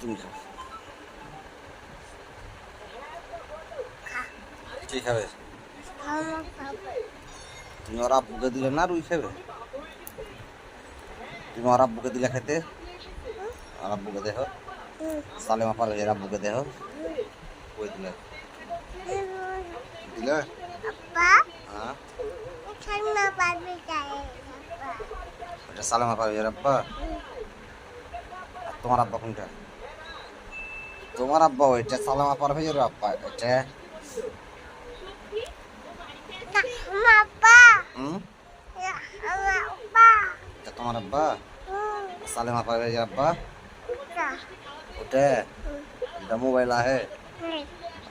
তুমি কি খাবে? তুমি ওর দিলে না রুই খাবে? তুমি ওর আব্বুকে দিলে খেতে? আর আব্বুকে দেহ সালেমা পার এর আব্বুকে দেহ ওই দিলে? দিলে? হ্যাঁ? তোমার আব্বা কোনটা? তোমার আব্বা ওইটা সালেমা পার এর আব্বা এটা তোমার আব্বা? সালেমা পার এর আব্বা? ওটা এটা মোবাইল আছে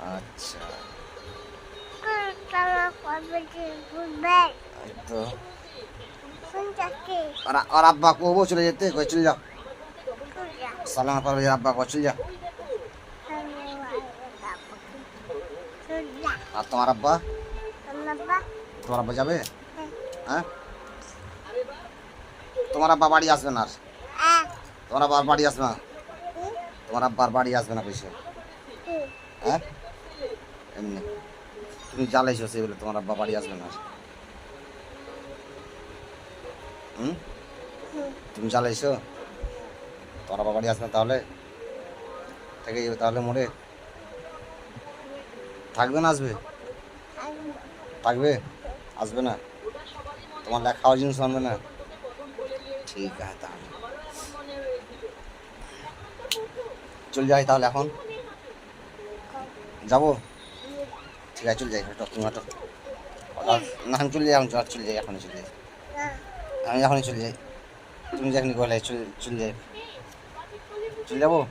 আচ্ছা। তো আর আর আব্বা কবো চলে যেতে? কই চলে যাও? সালামা পার এর আব্বা কই চলে আর তোমার আব্বা? তোমার আব্বা? যাবে? হ্যাঁ। তোমার আব্বা বাড়ি আসবে না আর? তোমার আব্বা আর বাড়ি আসবে না? তোমার আব্বা আর বাড়ি আসবে না কইছে? হ্যাঁ? এমনি। তুমি জ্বালাইছো সে বলে তোমার আব্বা বাড়ি আসবে না। হুম। তুমি জ্বালাইছো? তোমার আব্বা বাড়ি আসবে না তাহলে? থেকে যাবে তাহলে মরে? থাকবে না আসবে? থাকবে? আসবে না? তোমার লেখা জিনিস আনবে না? ঠিক আছে তাহলে। চলে যাই তাহলে এখন। যাব? ঠিক আছে, চলে যাই। তুমি হাঁটো না, আমি চলে যাই এখন চল- যাই, এখনই চলে যাই। আমি এখনই চলে যাই। তুমি যেখানে গেলে চলে চলে যাই। চলে যাব?